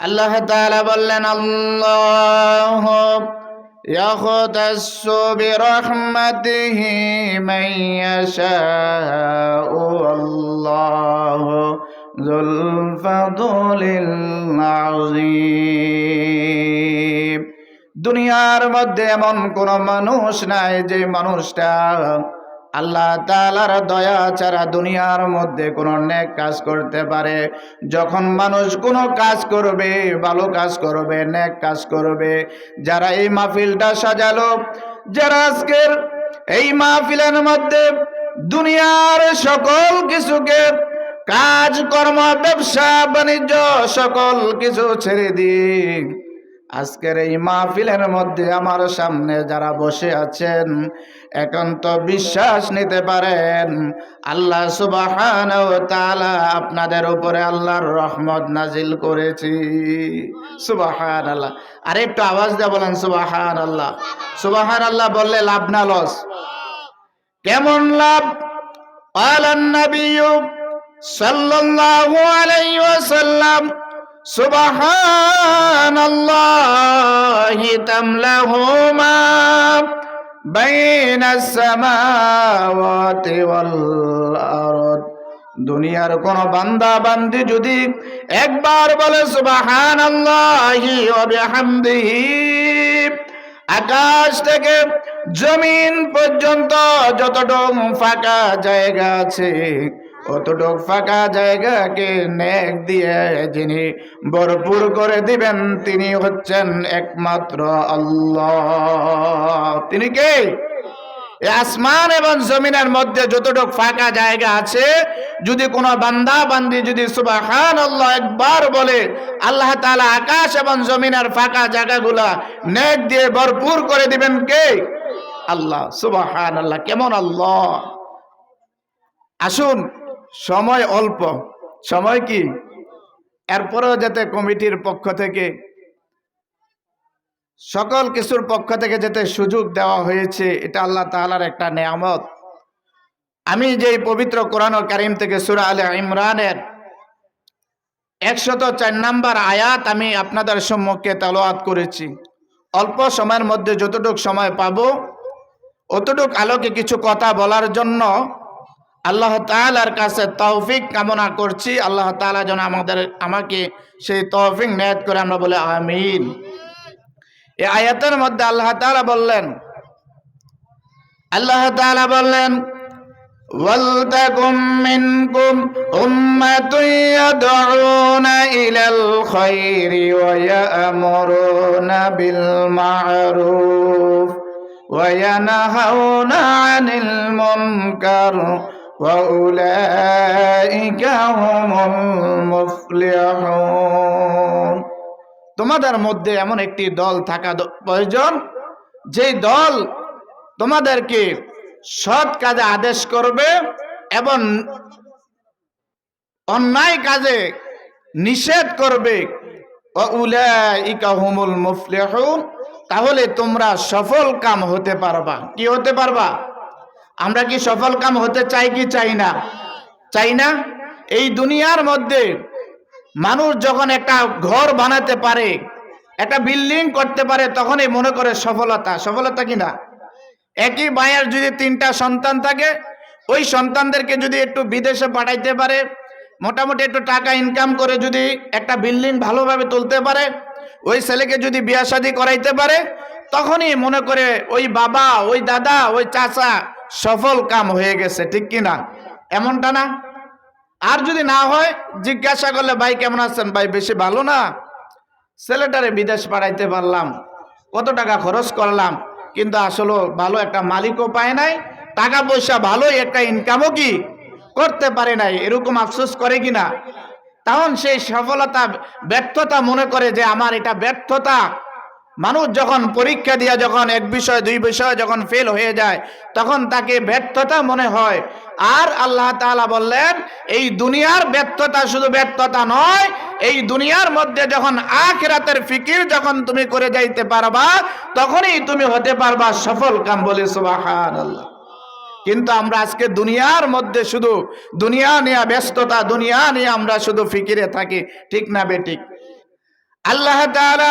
আল্লাহ তাআলা বললেন আল্লাহ يختص برحمته من يشاء والله ذو الفضل العظيم দুনিয়ার মধ্যে এমন কোন মানুষ নাই যে মানুষটা আল্লাহ তালার দয়া ছাড়া দুনিয়ার মধ্যে কোনো নেক কাজ করতে পারে। যখন মানুষ কোনো কাজ করবে, ভালো কাজ করবে, নেক কাজ করবে, যারা এই মাহফিলটা সাজালো, যারা আজকের এই মাহফিলের মধ্যে দুনিয়ার সকল কিছুকে কাজ কর্ম ব্যবসা, বাণিজ্য, সকল কিছু ছেড়ে দিক আজকের এই মাহফিলের মধ্যে আমার সামনে যারা বসে আছেন, একান্ত বিশ্বাস নিতে পারেন। আল্লাহ সুবাহান ও তালা আপনাদের উপরে আল্লাহর রহমত নাজিল করেছি। সুবাহান আল্লাহ আরে একটু আওয়াজ দিয়ে বলেন সুবাহান আল্লাহ সুবাহান আল্লাহ বললে লাভ না লস? কেমন লাভ? আলান্নবী সাল্লাল্লাহু আলাইহি ওয়াসাল্লাম سبحان الله تمله ما بين السماوات والأرض দুনিয়ার কোন বান্দা বান্দি যদি একবার বলে সুবাহান আল্লাহি আকাশ থেকে জমিন পর্যন্ত যতটুক ফাঁকা জায়গা আছে অতটুক ফাঁকা জায়গাকে নেক দিয়ে যিনি ভরপুর করে দিবেন, তিনি হচ্ছেন একমাত্র আল্লাহ। তিনি কে? আসমান এবং জমিনের মধ্যে যতটুক ফাঁকা জায়গা আছে, যদি কোনো বান্দা, বান্দি যদি সুবাহান আল্লাহ একবার বলে, আল্লাহ তাআলা আকাশ এবং জমিনের ফাঁকা জায়গাগুলা নেক দিয়ে ভরপুর করে দিবেন কে? আল্লাহ। সুবাহান আল্লাহ কেমন আল্লাহ? আসুন। সময় অল্প। সময় কি? এরপরেও যাতে কমিটির পক্ষ থেকে সকল কিছুর পক্ষ থেকে যাতে সুযোগ দেওয়া হয়েছে, এটা আল্লাহ তাআলার একটা নেয়ামত। আমি যেই পবিত্র কোরআন কারিম থেকে সুরা আলে ইমরানের একশত চার নাম্বার আয়াত আমি আপনাদের সম্মুখে তালোয়াত করেছি। অল্প সময়ের মধ্যে যতটুক সময় পাবো, অতটুক আলোকে কিছু কথা বলার জন্য আল্লাহ তালার কাছে তৌফিক কামনা করছি আল্লাহ তালা যেন আমাদের আমাকে সেই তৌফিক নেয়াত করে আমরা বলে আমিন এই আয়াতের মধ্যে আল্লাহ তাআলা বললেন আল্লাহ তাআলা বললেন وَلْتَكُن مِّنكُمْ أُمَّةٌ يَدْعُونَ إِلَى الْخَيْرِ وَيَأْمُرُونَ بِالْمَعْرُوفِ وَيَنْهَوْنَ عَنِ الْمُنكَرِ وَأُولَئِكَ هُمُ الْمُفْلِحُونَ তোমাদের মধ্যে এমন একটি দল থাকা দ- প্রয়োজন যেই দল তোমাদেরকে সৎ কাজে আদেশ করবে এবং অন্যায় কাজে নিষেধ করবে হুমুল মুফলিহুন তাহলে তোমরা সফল কাম হতে পারবা কি হতে পারবা আমরা কি সফল কাম হতে চাই কি চাই না? চাই না? এই দুনিয়ার মধ্যে মানুষ যখন একটা ঘর বানাতে পারে, একটা বিল্ডিং করতে পারে, তখনই মনে করে সফলতা। সফলতা কিনা একই মায়ের যদি তিনটা সন্তান থাকে, ওই সন্তানদেরকে যদি একটু বিদেশে পাঠাইতে পারে, মোটামুটি একটু টাকা ইনকাম করে যদি একটা বিল্ডিং ভালোভাবে তুলতে পারে, ওই ছেলেকে যদি বিয়া শাদি করাইতে পারে, তখনই মনে করে ওই বাবা, ওই দাদা, ওই চাচা সফল কাম হয়ে গেছে, ঠিক কিনা এমনটা না? আর যদি না হয়, জিজ্ঞাসা করলে, ভাই, কেমন আছেন? ভাই, বেশি ভালো না? ছেলেটারে বিদেশ পাঠাইতে পারলাম, কত টাকা খরচ করলাম, কিন্তু আসলে ভালো একটা মালিকও পায় নাই টাকা পয়সা ভালোই, একটা ইনকামও কি করতে পারে নাই, এরকম আফসোস করে কিনা তখন সেই সফলতা, ব্যর্থতা মনে করে যে, আমার এটা ব্যর্থতা। মানুষ যখন পরীক্ষা দিয়া যখন এক বিষয়, দুই বিষয় যখন ফেল হয়ে যায়, তখন তাকে ব্যর্থতা মনে হয়। আর আল্লাহ তাআলা বললেন, এই দুনিয়ার ব্যর্থতা শুধু ব্যর্থতা নয়, এই দুনিয়ার মধ্যে যখন আখিরাতের ফিকির যখন তুমি করে যাইতে পারবা, তখনই তুমি হতে পারবা সফল কাম বলে সুবহানাল্লাহ। কিন্তু আমরা আজকে দুনিয়ার মধ্যে শুধু দুনিয়া নিয়ে ব্যস্ততা, দুনিয়া নিয়ে আমরা শুধু ফিকিরে থাকি, ঠিক না বেঠিক আল্লাহ তাআলা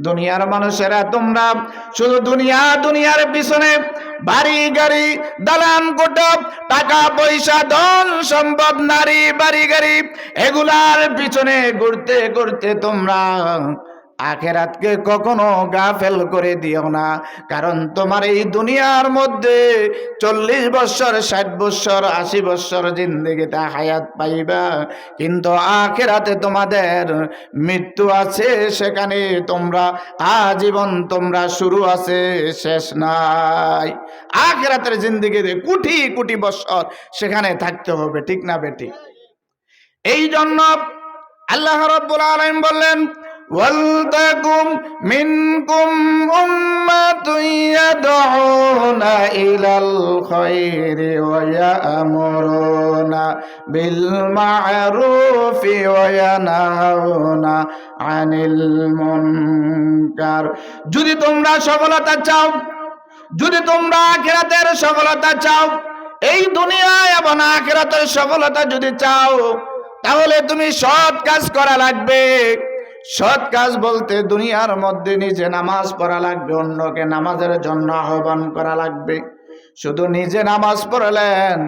দুনিয়ার মানুষেরা, তোমরা শুধু দুনিয়া, দুনিয়ার পিছনে বাড়ি, গাড়ি, দালান, কুটব, টাকা, পয়সা, ধন, সম্পদ, নারী, বাড়ি, গাড়ি, এগুলার পিছনে ঘুরতে ঘুরতে তোমরা আখেরাতকে কখনো গাফেল করে দিও না। কারণ তোমার এই দুনিয়ার মধ্যে চল্লিশ বৎসর, ষাট বৎসর, আশি বৎসর জিন্দগিতে হায়াত পাইবা। কিন্তু আখেরাতে তোমাদের মৃত্যু আছে সেখানে তোমরা, আজীবন তোমরা শুরু আছে, শেষ নাই। আখেরাতের জিন্দগিতে কোটি কোটি বৎসর সেখানে থাকতে হবে, ঠিক না বেটি? এই জন্য আল্লাহ রব্বুল আলামিন বললেন ইয়াদউনা ইলাল খায়রি ওয়া ইয়ামুরুনা বিল মা'রুফি ওয়া ইয়ানহাউনা আনিল মুনকার। যদি তোমরা সফলতা চাও, যদি তোমরা আখিরাতের সফলতা চাও, এই দুনিয়ায় এবং আখিরাতের সফলতা যদি চাও, তাহলে তুমি সৎ কাজ করা লাগবে। সৎ কাজ বলতে দুনিয়ার মধ্যে নিজে নামাজ পড়া লাগবে, অন্যকে নামাজের জন্য আহ্বান করা লাগবে। শুধু নিজে নামাজ পড়লেন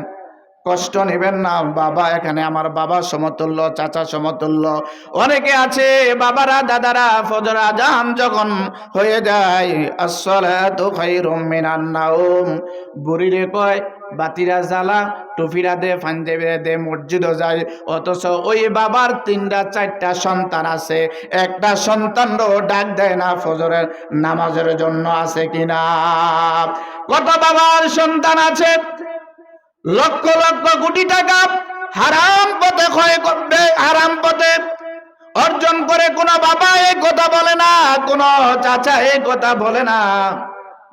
কষ্ট নেবেন না। বাবা এখানে আমার বাবা সমতুল্য চাচা সমতুল্য। অনেকে আছে, বাবারা, দাদারা, ফজর আজান যখন হয়ে যায়, আসসালাতু খায়রুম মিনান নাওম। বুড়িরে কয়, বাতিরা জ্বালা টুফিরা দে ফাঞ্জেবিরা দে, মসজিদও যায়। অথচ ওই বাবার তিনটা, চারটা সন্তান আছে। একটা সন্তানও ডাক দেয় না ফজরের নামাজের জন্য আছে কিনা। কত বাবার সন্তান আছে? লক্ষ লক্ষ কোটি টাকা হারাম পথে ক্ষয় করবে হারাম পথে অর্জন করে কোনো বাবা এই কথা বলে না, কোনো চাচা এই কথা বলে না।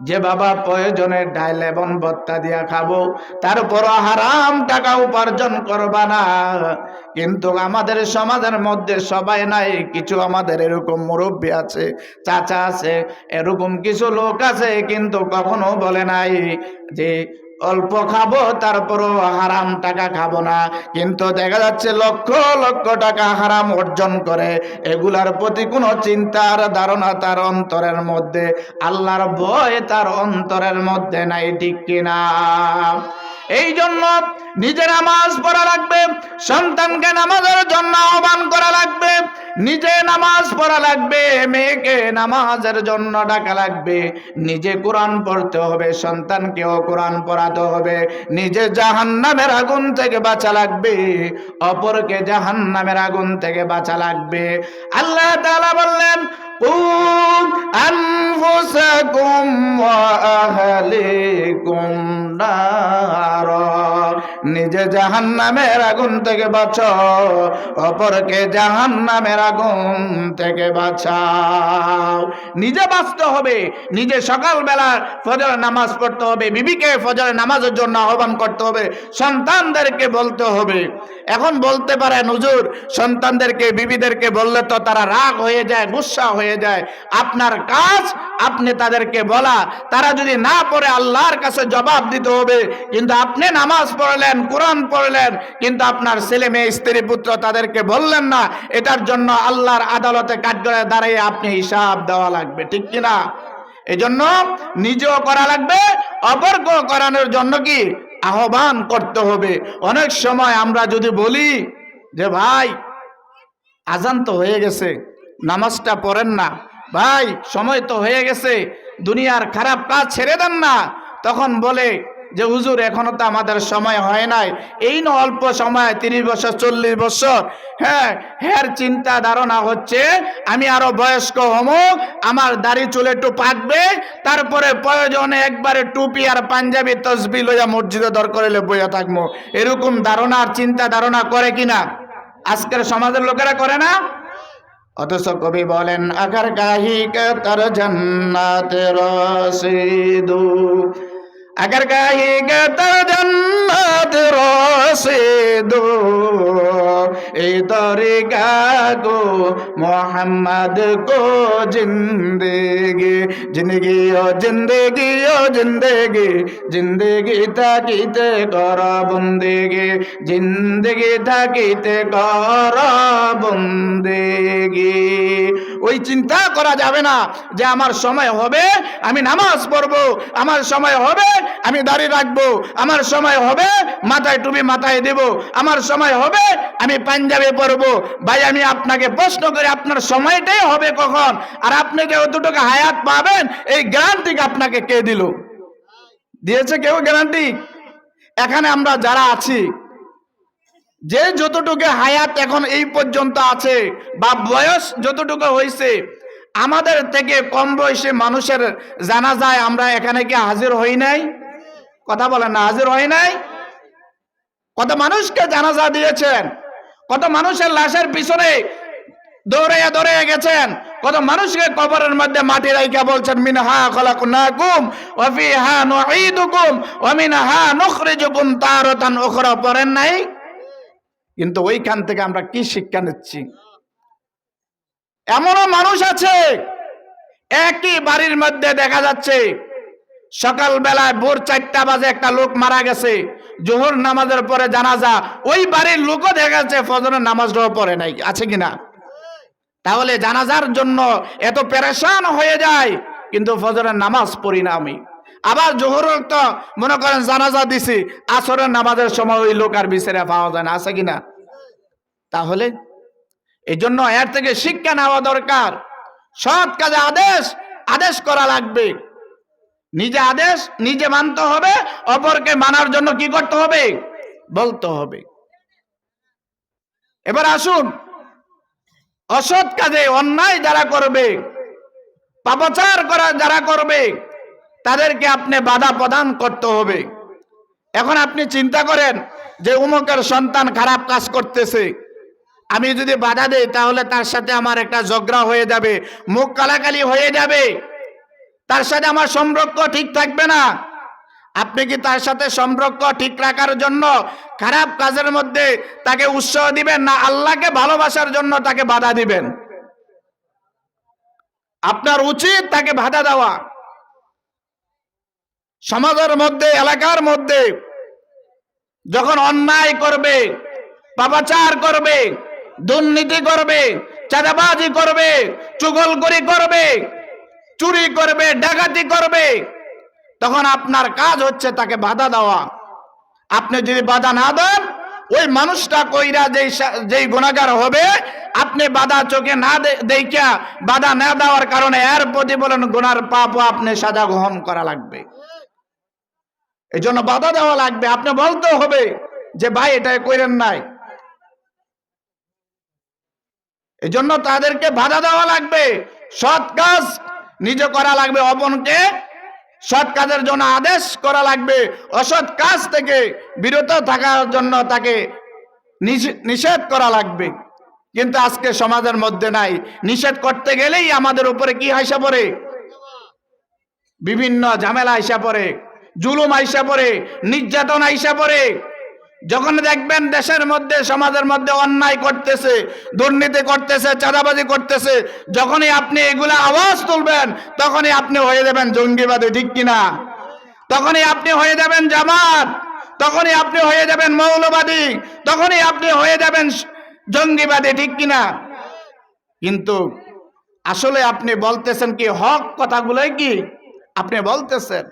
যে বাবা প্রয়োজনে ডাইল এবং ভত্তা দিয়া খাব তারপর হারাম টাকা উপার্জন করবা না। কিন্তু আমাদের সমাজের মধ্যে সবাই নাই, কিছু আমাদের এরকম মুরব্বী আছে, চাচা আছে, এরকম কিছু লোক আছে, কিন্তু কখনো বলে নাই যে অল্প খাব, তারপরও হারাম টাকা খাব না। কিন্তু দেখা যাচ্ছে লক্ষ লক্ষ টাকা হারাম অর্জন করে। এগুলার প্রতি কোনো চিন্তার ধারণা তার অন্তরের মধ্যে। আল্লাহর ভয় তার অন্তরের মধ্যে নাই, ঠিক কিনা? এই জন্য নিজে নামাজ পড়া লাগবে সন্তানকে নামাজের জন্য আহ্বান করা লাগবে নিজে নামাজ পড়া লাগবে মেয়েকে নামাজের জন্য ডাকা লাগবে নিজে কোরআন পড়তে হবে সন্তানকেও কোরআন পড়াতে হবে নিজে জাহান নামের আগুন থেকে বাঁচা লাগবে অপরকে জাহান নামের আগুন থেকে বাঁচা লাগবে আল্লাহ তাআলা বললেন قوا أنفسكم وأهليكم نارا নিজে জাহান নামের আগুন থেকে বাঁচো, অপরকে জাহান নামের আগুন থেকে বাঁচাও। নিজে বাঁচতে হবে, নিজে সকালবেলা ফজর নামাজ পড়তে হবে, বিবিকে ফজর নামাজের জন্য আহ্বান করতে হবে, সন্তানদেরকে বলতে হবে এখন বলতে পারে নুজুর সন্তানদেরকে, বিবিদেরকে বললে তো তারা রাগ হয়ে যায়, গুসা হয়ে যায়। আপনার কাজ আপনি তাদেরকে বলা। তারা যদি না পড়ে, আল্লাহর কাছে জবাব দিতে হবে। কিন্তু আপনি নামাজ পড়লেন, কোরআন পড়লেন, কিন্তু আপনার ছেলে মেয়ে, স্ত্রী, পুত্র তাদেরকে বললেন না, এটার জন্য আল্লাহর আদালতে কাঠগড়ায় দাঁড়িয়ে আপনি হিসাব দেওয়া লাগবে, ঠিক কিনা? এজন্য নিজেও করা লাগবে, অপরকেও করানোর জন্য কি? আহ্বান করতে হবে। অনেক সময় আমরা যদি বলি যে, ভাই, আজান তো হয়ে গেছে, নামাজটা পড়েন না। ভাই, সময় তো হয়ে গেছে, দুনিয়ার খারাপ কাজ ছেড়ে দেন না। তখন বলে যে হুজুর, এখনও তো আমাদের সময় হয় নাই। এই না অল্প সময়, তিরিশ বছর, চল্লিশ বছর। হ্যাঁ হ্যার চিন্তা ধারণা হচ্ছে, আমি আরও বয়স্ক হমো আমার দাড়ি চুলে একটু পাকবে, তারপরে প্রয়োজনে একবারে টুপি আর পাঞ্জাবি তসবি লইয়া মসজিদে দর করিলে বইয়া থাকব। এরকম ধারণা আর চিন্তা ধারণা করে কিনা? আজকের সমাজের লোকেরা করে না? অথচ কবি বলেন, আকার গাহি তার জান্নাতে রসিদু। اگر گاہی تر جنت روسے دو اے طریقہ کو محمد کو زندگی زندگی او زندگی او زندگی زندگی থাকিতে কর বন্দেগি জিন্দগি থাকিতে কর বন্দেগি ওই চিন্তা করা যাবে না যে আমার সময় হবে আমি নামাজ পড়ব আমার সময় হবে আমি দাঁড়িয়ে রাখব। আমার সময় হবে, মাথায় টুপি মাথায় দেব। আমার সময় হবে, আমি পাঞ্জাবি পরবো। ভাই, আমি আপনাকে প্রশ্ন করি, আপনার সময়টাই হবে কখন? আর আপনি যে অতটুকু হায়াত পাবেন, এই গ্যারান্টি আপনাকে কে দিল? দিয়েছে কেউ গ্যারান্টি এখানে আমরা যারা আছি, যে যতটুকু হায়াত এখন এই পর্যন্ত আছে, বা বয়স যতটুকু হয়েছে আমাদের থেকে কম বয়সী মানুষের জানা যায় আমরা এখানে কি হাজির হই নাই? কথা বলেন না, হাজির হই নাই? কত মানুষকে জানাজা দিয়েছেন? কত মানুষের লাশের পিছনে দৌড়াইয়া দৌড়াইয়া গেছেন? কত মানুষকে কবরের মধ্যে মাটি রাইকা বলছেন মিন হা মিনহা খলাকুনাকুম ওয়া ফিহা নুঈদুকুম ওয়া মিনহা নুখরিজুকুম তারাতান উখরা। পড়েন নাই? কিন্তু ওইখান থেকে আমরা কি শিক্ষা নিচ্ছি? এমনও মানুষ আছে। একই বাড়ির মধ্যে দেখা যাচ্ছে সকাল বেলায় ভোর চারটা বাজে একটা লোক মারা গেছে, জোহর নামাজের পরে জানাজা। ওই বাড়ির লোকও দেখা যাচ্ছে ফজরের নামাজটাও পরে নাই, আছে কিনা তাহলে জানাজার জন্য এত পেরেশান হয়ে যায়, কিন্তু ফজরের নামাজ পড়ি না আমি। আবার জোহরের তো মনে করেন জানাজা দিছি, আসরের নামাজের সময় ওই লোক আর বিচারে পাওয়া যায় না, আছে কিনা তাহলে এই জন্য এর থেকে শিক্ষা নেওয়া দরকার। সৎ কাজে আদেশ আদেশ করা লাগবে। নিজে আদেশ, নিজে মানতে হবে, অপরকে মানার জন্য কি করতে হবে? বলতে হবে। এবার আসুন। অসৎ কাজে অন্যায় যারা করবে, পাপাচার করা যারা করবে, তাদেরকে আপনি বাধা প্রদান করতে হবে। এখন আপনি চিন্তা করেন যে উমকের সন্তান খারাপ কাজ করতেছে। আমি যদি বাধা দেই, তাহলে তার সাথে আমার একটা ঝগড়া হয়ে যাবে, মুখ কালাকালি হয়ে যাবে। তার সাথে আমার সম্পর্ক ঠিক থাকবে না। আপনি কি তার সাথে সম্পর্ক ঠিক রাখার জন্য খারাপ কাজের মধ্যে তাকে উৎসাহ দিবেন, না আল্লাহকে ভালোবাসার জন্য তাকে বাধা দিবেন? আপনার উচিত তাকে বাধা দেওয়া। সমাজের মধ্যে, এলাকার মধ্যে যখন অন্যায় করবে, পাপাচার করবে দুর্নীতি করবে, চাঁদাবাজি করবে, চুগলগরি করবে, চুরি করবে, ডাকাতি করবে, তখন আপনার কাজ হচ্ছে তাকে বাধা দেওয়া। আপনি যদি বাধা না দেন, ওই মানুষটা কইরা যেই যেই গুণাগার হবে, আপনি বাধা চোখে না দে- দেইখা বাধা না দেওয়ার কারণে এর প্রতিফলন গুনার পাপ আপনি সাজা গ্রহণ করা লাগবে। এই জন্য বাধা দেওয়া লাগবে। আপনি বলতে হবে যে, ভাই এটা কইরেন নাই। এই জন্য তাদেরকে বাধা দেওয়া লাগবে। সৎ কাজ নিজে করা লাগবে, অপনকে সৎ কাজের জন্য আদেশ করা লাগবে। অসৎ কাজ থেকে বিরত থাকার জন্য তাকে নিষে- নিষেধ করা লাগবে। কিন্তু আজকে সমাজের মধ্যে নাই। নিষেধ করতে গেলেই আমাদের উপরে কি হাইসা পড়ে? বিভিন্ন ঝামেলা আইসা পড়ে, জুলুম আইসা পড়ে, নির্যাতন আইসা পড়ে। যখন দেখবেন দেশের মধ্যে, সমাজের মধ্যে অন্যায় করতেছে, দুর্নীতি করতেছে, চাঁদাবাজি করতেছে, যখনই আপনি এগুলা আওয়াজ তুলবেন, তখনই আপনি হয়ে যাবেন জঙ্গিবাদী, ঠিক কিনা? তখনই আপনি হয়ে যাবেন জামাত, তখনই আপনি হয়ে যাবেন মৌলবাদী, তখনই আপনি হয়ে যাবেন জঙ্গিবাদী, ঠিক কিনা? কিন্তু আসলে আপনি বলতেছেন কি, হক কথাগুলোই কি আপনি বলতেছেন?